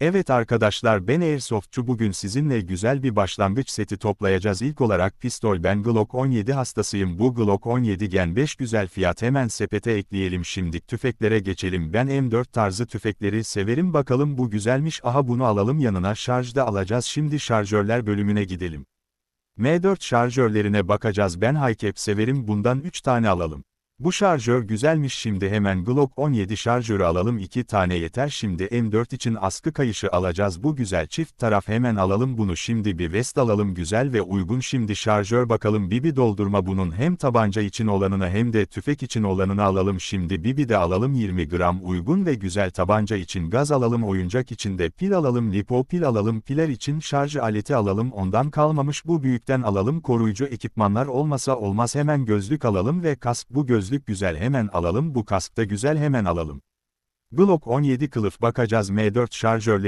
Evet arkadaşlar ben Airsoftçu bugün sizinle güzel bir başlangıç seti toplayacağız. İlk olarak pistol ben Glock 17 hastasıyım. Bu Glock 17 Gen 5 güzel fiyat. Hemen sepete ekleyelim. Şimdi tüfeklere geçelim. Ben M4 tarzı tüfekleri severim. Bakalım bu güzelmiş. Aha bunu alalım. Yanına şarjda alacağız. Şimdi şarjörler bölümüne gidelim. M4 şarjörlerine bakacağız. Ben Hi-Cap severim. Bundan 3 tane alalım. Bu şarjör güzelmiş şimdi hemen Glock 17 şarjörü alalım 2 tane yeter şimdi M4 için askı kayışı alacağız bu güzel çift taraf hemen alalım bunu şimdi bir vest alalım güzel ve uygun şimdi şarjör bakalım bibi doldurma bunun hem tabanca için olanını hem de tüfek için olanını alalım şimdi bibi de alalım 20 gram uygun ve güzel tabanca için gaz alalım oyuncak için de pil alalım lipo pil alalım piler için şarj aleti alalım ondan kalmamış bu büyükten alalım koruyucu ekipmanlar olmasa olmaz hemen gözlük alalım ve kask bu gözlük güzel hemen alalım bu kask da güzel hemen alalım. Glock 17 kılıf bakacağız M4 şarjörleri